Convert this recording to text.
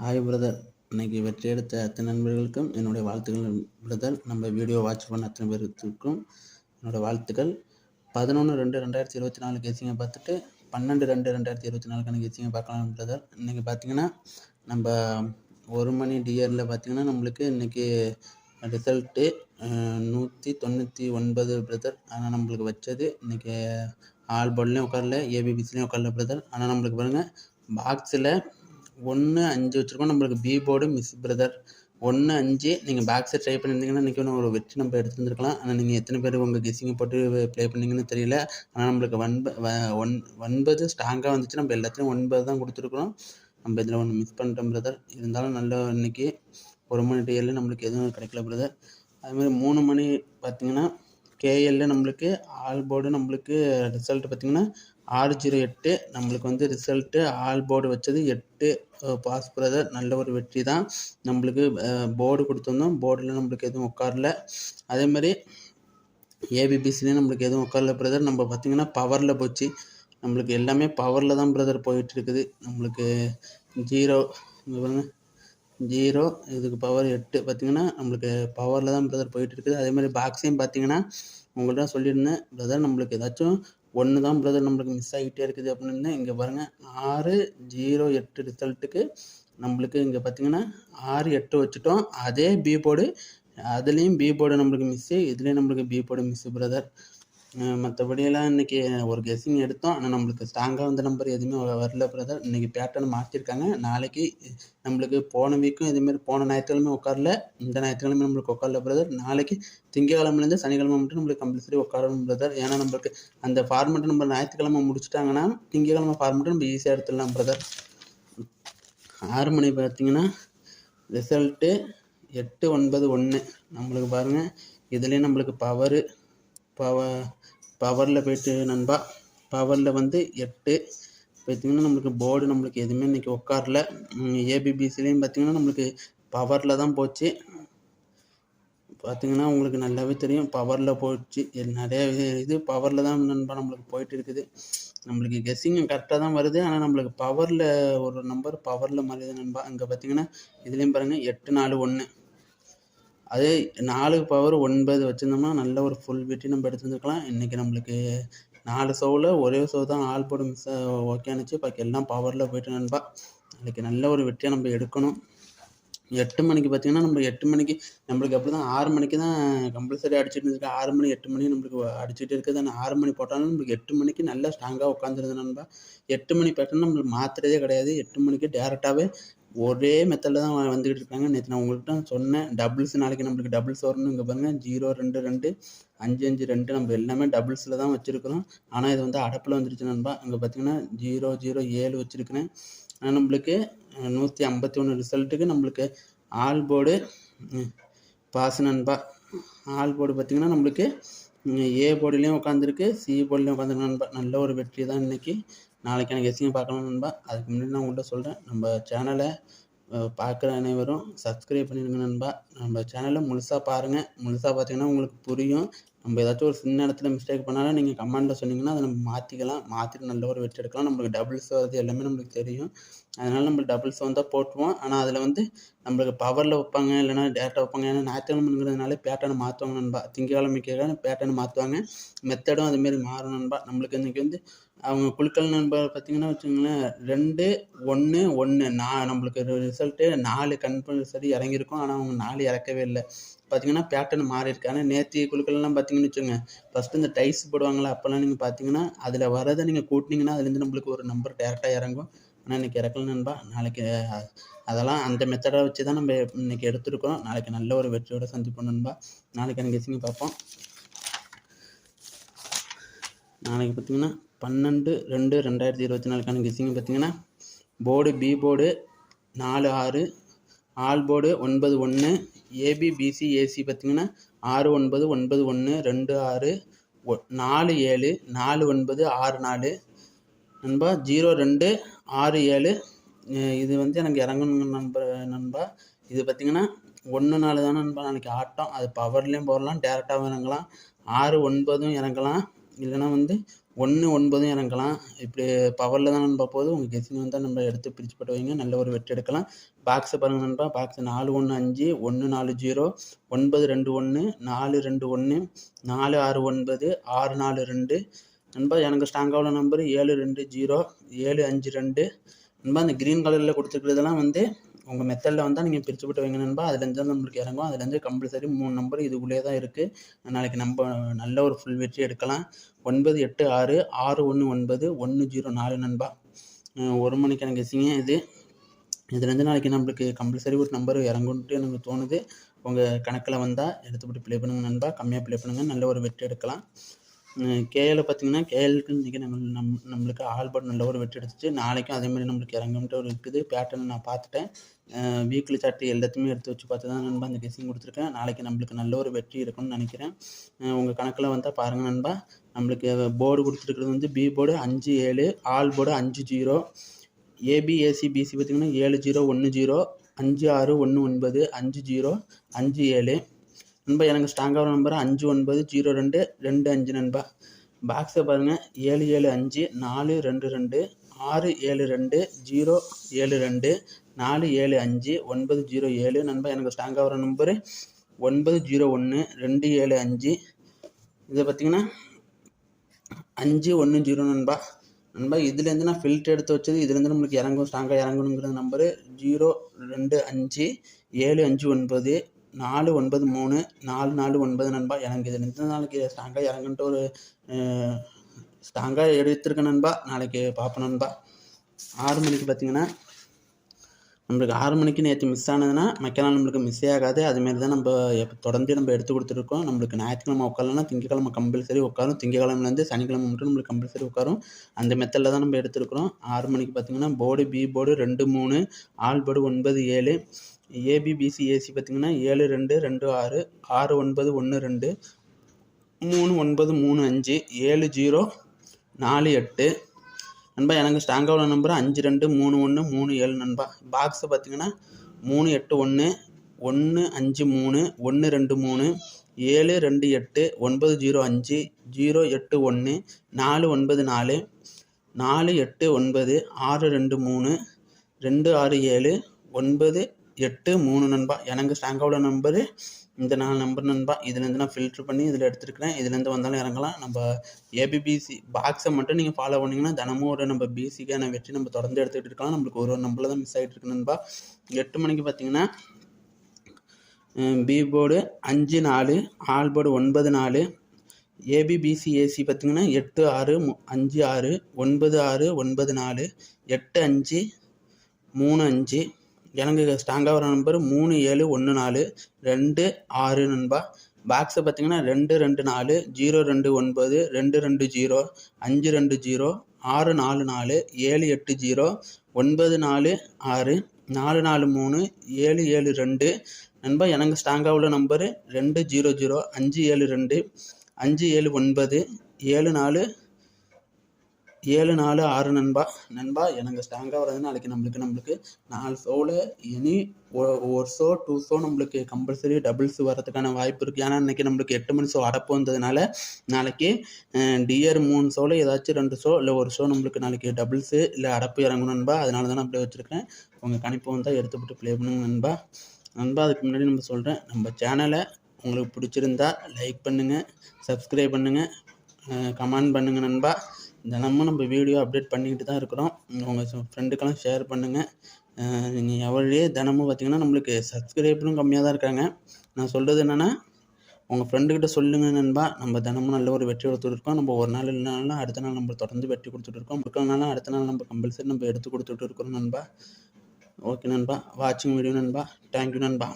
Hi brother இன்னைக்கு வெற்றி எடுத்த அத்தனை நண்பர்களுக்கும் என்னுடைய வாழ்த்துக்கள் பிரதர் நம்ம வீடியோ வாட்ச் பண்ண அத்தனை பேருக்கும் என்னோடய வாழ்த்துக்கள். பதினொன்று ரெண்டு ரெண்டாயிரத்தி இருபத்தி நாலு கேசிங்க பார்த்துட்டு பன்னெண்டு ரெண்டு ரெண்டாயிரத்தி இருபத்தி நாலுக்கான கேசிங்க பார்க்கலாம் பிரதர் இன்றைக்கி பார்த்தீங்கன்னா நம்ம ஒரு மணி டியரில் பார்த்தீங்கன்னா நம்மளுக்கு இன்றைக்கி ரிசல்ட்டு நூற்றி தொண்ணூற்றி ஒன்பது பிரதர் ஆனால் நம்மளுக்கு வச்சது இன்றைக்கி ஆல் போர்ட்லேயும் உட்காரல ஏபிபிசிலையும் உட்காரல பிரதர் ஆனால் நம்மளுக்கு பாருங்கள் பாக்ஸில் ஒன்று அஞ்சு வச்சுருக்கோம். நம்மளுக்கு பி போர்டு மிஸ் பிரதர் ஒன்று அஞ்சு. நீங்கள் பேக் சைட் ட்ரை பண்ணியிருந்தீங்கன்னா இன்றைக்கி ஒரு வெற்றி நம்ம எடுத்துருந்துருக்கலாம். ஆனால் நீங்கள் எத்தனை பேர் உங்கள் கெஸிங்கை போட்டு ப்ளே பண்ணீங்கன்னு தெரியல. ஆனால் நம்மளுக்கு ஒன்ப ஒன் ஒன்பது ஸ்ட்ராங்காக வந்துச்சு. நம்ம எல்லாத்துலேயும் ஒன்பது தான் கொடுத்துருக்குறோம். நம்ம இதில் ஒன்று மிஸ் பண்ணிட்டோம் பிரதர் இருந்தாலும் நல்ல இன்றைக்கி ஒரு மணி டேயில் நம்மளுக்கு எதுவும் கிடைக்கல பிரதர் அதுமாதிரி மூணு மணி பார்த்திங்கன்னா கேஎல்ல நம்மளுக்கு ஆல் போர்டு நம்மளுக்கு ரிசல்ட் பார்த்திங்கன்னா ஆறு ஜீரோ எட்டு நம்மளுக்கு வந்து ரிசல்ட்டு ஆல் போர்டு வச்சது எட்டு பாஸ் பிரதர் நல்ல ஒரு வெற்றி தான். நம்மளுக்கு போர்டு கொடுத்துருந்தோம். போர்டில் நம்மளுக்கு எதுவும் உட்காரல. அதேமாதிரி ஏபிபிசிலையும் நம்மளுக்கு எதுவும் உட்காரல பிரதர் நம்ம பார்த்திங்கன்னா பவரில் போச்சு. நம்மளுக்கு எல்லாமே பவரில் தான் பிரதர் போயிட்டுருக்குது. நம்மளுக்கு ஜீரோ ஜீரோ இதுக்கு பவர் எட்டு. பார்த்திங்கன்னா நம்மளுக்கு பவரில் தான் பிரதர் போயிட்டு இருக்குது அதே மாதிரி பாக்ஸையும் பார்த்தீங்கன்னா உங்கள்கிட்ட சொல்லியிருந்தேன் பிரதர் நம்மளுக்கு ஏதாச்சும் ஒன்று தான் பிரதர் நம்மளுக்கு மிஸ் ஆகிட்டே இருக்குது அப்படின்னு இங்கே பாருங்கள் ஆறு ஜீரோ எட்டு ரிசல்ட்டுக்கு நம்மளுக்கு இங்கே பார்த்தீங்கன்னா ஆறு எட்டு வச்சுட்டோம். அதே பி போர்டு அதுலேயும் பி போர்டு நம்மளுக்கு மிஸ்ஸு இதுலேயும் நம்மளுக்கு பி போர்டு மிஸ்ஸு பிரதர் மற்றபடியெல்லாம் இன்றைக்கி ஒரு கெஸ்ஸிங் எடுத்தோம். ஆனால் நம்மளுக்கு ஸ்ட்ராங்காக வந்த நம்பர் எதுவுமே வரல பிரதர் இன்றைக்கி பேட்டர்ன் மாற்றிருக்காங்க நாளைக்கு நம்மளுக்கு போன வீக்கும் இதேமாரி போன ஞாயிற்றுக்கிழமை உட்காரல. இந்த ஞாயிற்றுக்கிழமை நம்மளுக்கு உட்காரல பிரதர் நாளைக்கு திங்கக்கிழமைலேருந்து சனிக்கிழமை மட்டும் நம்மளுக்கு கம்பல்சரி உட்காரணும் பிரதர் ஏன்னா நம்மளுக்கு அந்த ஃபார்மெட்டை நம்ம ஞாயிற்றுக்கிழமை முடிச்சிட்டாங்கன்னா திங்கக்கிழமை ஃபார்மெட்டை நம்ம ஈஸியாக எடுத்துடலாம் பிரதர் ஆறு மணி பார்த்தீங்கன்னா ரிசல்ட்டு எட்டு ஒன்பது ஒன்று நம்மளுக்கு பாருங்கள் இதுலேயும் நம்மளுக்கு பவரு பவர் பவரில் போயிட்டு நண்பா பவரில் வந்து எட்டு. பார்த்திங்கன்னா நம்மளுக்கு போர்டு நம்மளுக்கு எதுவுமே இன்றைக்கி உட்காரல. ஏபிபிசிலையும் பார்த்திங்கன்னா நம்மளுக்கு பவரில் தான் போச்சு. பார்த்திங்கன்னா உங்களுக்கு நல்லாவே தெரியும் பவரில் போச்சு. நிறைய இது பவரில் தான் நண்பா நம்மளுக்கு போயிட்டு இருக்குது. நம்மளுக்கு கெஸ்ஸிங் கரெக்டாக தான் வருது. ஆனால் நம்மளுக்கு பவரில் ஒரு நம்பர் பவரில் மாறியது நண்பா. இங்கே பார்த்தீங்கன்னா இதுலேயும் பாருங்கள் எட்டு நாலு ஒன்று அதே நாலு பவர் ஒன்பது வச்சுருந்தோம்னா நல்ல ஒரு ஃபுல் வெட்டி நம்ம எடுத்துருந்துருக்கலாம். இன்றைக்கி நம்மளுக்கு நாலு ஷோவில் ஒரே ஷோ தான் ஆல் போடும் மிஸ் ஓகேனுச்சு பாக்கி எல்லாம் பவரில் போயிட்டு நண்பா. நாளைக்கு நல்ல ஒரு வெற்றியாக நம்ம எடுக்கணும். எட்டு மணிக்கு பார்த்தீங்கன்னா நம்ம எட்டு மணிக்கு நம்மளுக்கு எப்படி தான் ஆறு மணிக்கு தான் கம்பல்சரி அடிச்சுட்டு இருக்கு ஆறு மணி எட்டு மணி நம்மளுக்கு அடிச்சுட்டு இருக்குது. ஆனால் ஆறு மணி போட்டாலும் நம்மளுக்கு எட்டு மணிக்கு நல்லா ஸ்ட்ராங்காக உட்காந்துருது நண்பா. எட்டு மணி பேட்டர்ன் நம்மளுக்கு மாற்றுறதே கிடையாது. எட்டு மணிக்கு டேரெக்டாகவே ஒரே மெத்தடில் தான் வந்துக்கிட்டு இருக்காங்க. நேற்று நான் உங்கள்கிட்ட சொன்னேன் டபுள்ஸ் நாளைக்கு நம்மளுக்கு டபுள்ஸ் வரணும் இங்கே பாருங்கள் ஜீரோ ரெண்டு ரெண்டு அஞ்சு அஞ்சு ரெண்டு நம்ம எல்லாமே டபுள்ஸில் தான் வச்சுருக்குறோம். ஆனால் இது வந்து அடப்பில் வந்துருச்சு நண்பா. அங்கே பார்த்தீங்கன்னா ஜீரோ ஜீரோ ஏழு வச்சுருக்கிறேன். நம்மளுக்கு நூற்றி ஐம்பத்தி ஒன்று ரிசல்ட்டுக்கு நம்மளுக்கு ஆல் போர்டு பாஸ் நண்பா. ஆல் போர்டு பார்த்திங்கன்னா நம்மளுக்கு ஏ போர்டுலேயும் உட்காந்துருக்கு சி போர்டுலேயும் உட்காந்துருக்கு நண்பா. நல்ல ஒரு வெற்றி தான் இன்றைக்கி நாளைக்கு எனக்கு எஸ்சியும் பார்க்கணும் நண்பா. அதுக்கு முன்னாடி நான் உங்கள்கிட்ட சொல்கிறேன் நம்ம சேனலை பார்க்குற அனைவரும் சப்ஸ்கிரைப் பண்ணிடுங்க நண்பா. நம்ம சேனலை முழுசாக பாருங்கள் முழுசாக பார்த்தீங்கன்னா உங்களுக்கு புரியும். நம்ம ஏதாச்சும் ஒரு சின்ன இடத்துல மிஸ்டேக் பண்ணாலும் நீங்கள் கமாண்டில் சொன்னீங்கன்னா அதை நம்ம மாற்றிக்கலாம் மாற்றிட்டு நல்ல ஒரு வெற்றி எடுக்கலாம். நம்மளுக்கு டபுள்ஸ் வருது எல்லாமே நம்மளுக்கு தெரியும். அதனால் நம்ம டபுள்ஸ் வந்தால் போட்டுருவோம். ஆனால் அதில் வந்து நம்மளுக்கு பவரில் வைப்பாங்க இல்லைனா டேட்டா வைப்பாங்க. ஏன்னா ஞாயிற்றுக்கிழமைங்கிறதுனால பேட்டர்னை மாற்றுவாங்க நண்பா. திங்கக்கிழமைக்காக பேட்டர்னை மாற்றுவாங்க மெத்தடும் அதுமாரி மாறும் நண்பா. நம்மளுக்கு இன்றைக்கி வந்து அவங்க குழுக்கள் நண்பர் பார்த்திங்கன்னா வச்சுங்களேன் ரெண்டு ஒன்று ஒன்று நான் நம்மளுக்கு ரிசல்ட்டு நாலு கம்பல்சரி இறங்கியிருக்கும். ஆனால் அவங்க நாலு இறக்கவே இல்லை. பார்த்தீங்கன்னா பேட்டர்ன் மாறி இருக்கு ஆனால் நேற்று குழுக்கள்லாம் பார்த்தீங்கன்னு வச்சுங்க ஃபஸ்ட்டு இந்த டைஸ் போடுவாங்களா அப்போல்லாம் நீங்கள் பார்த்தீங்கன்னா அதில் வரதை நீங்கள் கூட்டினீங்கன்னா அதுலேருந்து நம்மளுக்கு ஒரு நம்பர் டேரெக்டாக இறங்கும். ஆனால் இன்றைக்கி இறக்கல நண்பா. நாளைக்கு அதெல்லாம் அந்த மெத்தடை வச்சு தான் நம்ம இன்றைக்கி எடுத்துருக்கோம். நாளைக்கு நல்ல ஒரு வெற்றியோட சந்திப்போம் நண்பா. நாளைக்கு எனக்கு கெஸிங்க பார்ப்போம். நாளைக்கு பார்த்தீங்கன்னா பன்னெண்டு ரெண்டு ரெண்டாயிரத்தி இருபத்தி நாலுக்கான கிசிங் பார்த்தீங்கன்னா போர்டு பி போர்டு நாலு ஆறு ஆல் போர்டு ஒன்பது ஒன்று ஏபி பிசி ஏசி பார்த்தீங்கன்னா ஆறு ஒன்பது ஒன்பது ஒன்று ரெண்டு ஆறு ஒ நாலு ஏழு நாலு ஒன்பது ஆறு நாலு. நண்பா ஜீரோ ரெண்டு ஆறு ஏழு. இது வந்து எனக்கு இறங்கணும் நண்பர் நண்பா இது பார்த்திங்கன்னா ஒன்று நாலு தானே நண்பா நாளைக்கு ஆட்டம். அது பவர்லேயும் போடலாம் டேரெக்டாகவும் இறங்கலாம். ஆறு ஒன்பதும் இறங்கலாம். இல்லைனா வந்து ஒன்று ஒன்பதும் இறங்கலாம். இப்படி பவரில் தான் நண்பா போது உங்கள் கெஸிங் வந்தால் நம்ம எடுத்து பிரித்து போட்டு வைங்க. நல்ல ஒரு வெற்றி எடுக்கலாம். பாக்ஸை பாருங்கள் நண்பா. பாக்ஸ் நாலு ஒன்று அஞ்சு ஒன்று நாலு ஜீரோ ஒன்பது ரெண்டு ஒன்று நாலு ரெண்டு ஒன்று நாலு ஆறு ஒன்பது ஆறு நாலு ரெண்டு. நண்பா எனக்கு ஸ்ட்ராங்காக உள்ள நம்பர் ஏழு ரெண்டு ஜீரோ ஏழு அஞ்சு ரெண்டு. நண்பா அந்த க்ரீன் கலரில் கொடுத்துருக்கிறதெல்லாம் வந்து உங்கள் மெத்தடில் வந்தால் நீங்கள் பிரித்து விட்டு வைங்க நண்பா. அதுலேருந்து தான் நம்மளுக்கு இறங்கும். அதுலேருந்து கம்பல்சரி மூணு நம்பர் இதுக்குள்ளே தான் இருக்குது நாளைக்கு நம்ம நல்ல ஒரு ஃபுல் வெற்றி எடுக்கலாம். ஒன்பது எட்டு ஆறு ஆறு ஒன்று ஒன்பது ஒன்று ஜீரோ நாலு நண்பா. ஒரு மணிக்கு எனக்கு கெஸிங்க இது. இதுலேருந்து நாளைக்கு நம்மளுக்கு கம்பல்சரி ஒரு நம்பர் இறங்குன்ட்டு எனக்கு தோணுது. உங்கள் கணக்கில் வந்தால் எடுத்துப்பட்டு ப்ளே பண்ணுங்கள் நண்பா. கம்மியாக ப்ளே பண்ணுங்கள் நல்ல ஒரு வெற்றி எடுக்கலாம். கேஎல் பார்த்தீங்கன்னா கேஎலுக்கு இன்றைக்கி நம்ம நம் நம்மளுக்கு ஆல்பர்ட் நல்ல ஒரு வெற்றி எடுத்துச்சு நாளைக்கும் அதேமாதிரி நம்மளுக்கு இறங்கும்ட்டு ஒரு இருக்குது. பேட்டர்ன் நான் பார்த்துட்டேன். வீக்லி சார்ட்டு எல்லாத்தையுமே எடுத்து வச்சு பார்த்து தான் நண்பா அந்த கெஸ்ஸிங் கொடுத்துருக்கேன். நாளைக்கு நம்மளுக்கு நல்ல ஒரு வெற்றி இருக்கும்னு நினைக்கிறேன். உங்கள் கணக்கில் வந்தால் பாருங்கள் நண்பா. நம்மளுக்கு போர்டு கொடுத்துருக்கிறது வந்து பி போர்டு அஞ்சு ஏழு ஆல் போர்டு அஞ்சு zero A B A C B C பார்த்திங்கன்னா ஏழு ஜீரோ ஒன்று ஜீரோ அஞ்சு ஆறு ஒன்று ஒன்பது அஞ்சு ஜீரோ அஞ்சு ஏழு. நண்பா எனக்கு ஸ்ட்ராங்காக நம்பர் அஞ்சு ஒன்பது ஜீரோ ரெண்டு ரெண்டு அஞ்சு நண்பா. பாக்ஸை பாருங்கள் ஏழு ஏழு அஞ்சு நாலு ரெண்டு ரெண்டு ஆறு ஏழு ரெண்டு ஜீரோ ஏழு ரெண்டு நாலு ஏழு அஞ்சு ஒன்பது ஜீரோ ஏழு. நண்பா எனக்கு ஸ்டாங்காக வர நம்பரு ஒன்பது ஜீரோ ஒன்று ரெண்டு ஏழு அஞ்சு. இதை பார்த்தீங்கன்னா அஞ்சு ஒன்று ஜீரோ நண்பா. நண்பா இதுலேருந்து நான் ஃபில்ட்ரு எடுத்து வச்சது இதுலேருந்து நம்மளுக்கு இறங்கும் ஸ்ட்ராங்காக இறங்கணுங்கிற நம்பரு ஜீரோ ரெண்டு அஞ்சு ஏழு அஞ்சு ஒன்பது நாலு ஒன்பது மூணு நாலு நாலு ஒன்பது நண்பா. எனக்கு இதுலேருந்து நாளைக்கு ஸ்ட்ராங்காக இறங்குன்ட்டு ஒரு ஸ்ட்ராங்காக எடுத்திருக்கேன் நண்பா. நாளைக்கு பார்ப்போம் நண்பா. ஆறு மணிக்கு பார்த்தீங்கன்னா நம்மளுக்கு ஆறு மணிக்கு நேற்று மிஸ் ஆனதுன்னா மக்கள் நம்மளுக்கு மிஸ்ஸே ஆகாது. அதுமாரி தான் நம்ம எப்போ தொடர்ந்து நம்ம எடுத்து கொடுத்துருக்கோம். நம்மளுக்கு ஞாயிற்றுக்கிழமை உட்காரலன்னா திங்கக்கிழமை கம்பல்சரி உட்காரும். திங்கக்கிழமைலேருந்து சனிக்கிழமை மட்டும் நம்மளுக்கு கம்பல்சரி உட்காரும். அந்த மெத்தடில் தான் நம்ம எடுத்துருக்குறோம். ஆறு மணிக்கு பார்த்தீங்கன்னா போர்டு பி போர்டு ரெண்டு மூணு ஆல் போர்டு ஒன்பது ஏழு ஏபிபிசி ஏசி பார்த்தீங்கன்னா ஏழு ரெண்டு ரெண்டு ஆறு ஆறு ஒன்பது ஒன்று ரெண்டு மூணு ஒன்பது மூணு அஞ்சு ஏழு ஜீரோ நாலு எட்டு நண்பா எனக்கு ஸ்ட்ராங்காக உள்ள நம்பர் அஞ்சு ரெண்டு மூணு ஒன்று மூணு ஏழு நண்பா. பாக்ஸை பார்த்தீங்கன்னா மூணு எட்டு ஒன்று ஒன்று அஞ்சு மூணு ஒன்று ரெண்டு மூணு ஏழு ரெண்டு எட்டு ஒன்பது ஜீரோ அஞ்சு ஜீரோ எட்டு ஒன்று நாலு ஒன்பது நாலு நாலு எட்டு ஒன்பது ஆறு ரெண்டு மூணு ரெண்டு ஆறு ஏழு ஒன்பது எட்டு மூணு நண்பா. எனக்கு ஸ்ட்ராங்காக உள்ள நம்பரு இந்த நாலு நம்பர் நண்பா இதுலேருந்து நான் ஃபில்ட்ரு பண்ணி இதில் எடுத்துருக்கிறேன். இதுலேருந்து வந்தாலும் இறங்கலாம். நம்ம ஏபிபிசி பாக்ஸை மட்டும் நீங்கள் ஃபாலோ பண்ணிங்கன்னா தினமும் ஒரு நம்ம பிசிக்கான வெற்றி நம்ம தொடர்ந்து எடுத்துகிட்டு இருக்கலாம். நம்மளுக்கு ஒரு ஒரு நம்பரில் தான் மிஸ் ஆகிட்டு இருக்கு நண்பா. எட்டு மணிக்கு பார்த்தீங்கன்னா பி போர்டு அஞ்சு நாலு ஆல் போர்டு ஒன்பது நாலு ஏபிபிசி ஏசி பார்த்தீங்கன்னா எட்டு ஆறு மு- அஞ்சு ஆறு ஒன்பது ஆறு ஒன்பது நாலு எட்டு அஞ்சு மூணு அஞ்சு எனக்கு ஸ்ட்ராங்காக வர நம்பர் மூணு ஏழு ஒன்று நாலு ரெண்டு ஆறு நண்பா. பாக்ஸை பார்த்தீங்கன்னா ரெண்டு ரெண்டு நாலு ஜீரோ ரெண்டு ஒன்பது ரெண்டு ரெண்டு ஜீரோ அஞ்சு ரெண்டு ஜீரோ ஆறு நாலு நாலு ஏழு எட்டு ஜீரோ ஒன்பது நாலு ஆறு நாலு நாலு மூணு ஏழு ஏழு ரெண்டு. நண்பா எனக்கு ஸ்ட்ராங்காக உள்ள நம்பரு ரெண்டு ஜீரோ ஜீரோ அஞ்சு ஏழு ரெண்டு அஞ்சு ஏழு ஒன்பது ஏழு நாலு ஏழு நாலு ஆறு நண்பா நண்பா எனக்கு ஸ்ட்ராங்காக வர்றது நாளைக்கு நம்மளுக்கு நம்மளுக்கு நாலு ஷோவில் இனி ஒ- ஒரு ஷோ டூ ஷோ நம்மளுக்கு கம்பல்சரி டபுள்ஸ் வர்றதுக்கான வாய்ப்பு இருக்குது ஏன்னா இன்றைக்கி நம்மளுக்கு எட்டு மணி ஷோ அடப்பு வந்ததுனால நாளைக்கு டியர் மூணு ஷோவில் ஏதாச்சும் ரெண்டு ஷோ இல்லை ஒரு ஷோ நம்மளுக்கு நாளைக்கு டபுள்ஸு இல்லை அடப்பு இறங்கணும் நண்பா அதனால தான் நான் அப்படியே வச்சுருக்கேன் உங்கள் கணிப்பு வந்தால் எடுத்துவிட்டு ப்ளே பண்ணுங்க நண்பா. நண்பா அதுக்கு முன்னாடி நம்ம சொல்கிறேன் நம்ம சேனலை உங்களுக்கு பிடிச்சிருந்தா லைக் பண்ணுங்கள் சப்ஸ்கிரைப் பண்ணுங்கள் கமெண்ட் பண்ணுங்கள் நண்பா. தினமும் நம்ம வீடியோ அப்டேட் பண்ணிக்கிட்டு தான் இருக்கிறோம். உங்கள் ஃப்ரெண்டுக்கெல்லாம் ஷேர் பண்ணுங்கள் நீங்கள் எவ்வளோ தினமும் பார்த்தீங்கன்னா நம்மளுக்கு சப்ஸ்கிரைபரும் கம்மியாக தான் இருக்காங்க. நான் சொல்கிறது என்னென்னா உங்கள் ஃப்ரெண்டுக்கிட்ட சொல்லுங்கள் நண்பா. நம்ம தினமும் நல்ல ஒரு வெற்றி கொடுத்துட்டு இருக்கோம். நம்ம ஒரு நாள் இல்லைனாலும் அடுத்த நாள் நம்ம தொடர்ந்து வெற்றி கொடுத்துட்டு இருக்கோம். அடுத்த நாள் நம்ம கம்பல்சரி நம்ம எடுத்து கொடுத்துட்டு இருக்கிறோம் நண்பா. ஓகே நண்பா. வாட்சிங் வீடியோ நண்பா. தேங்க்யூ நண்பா.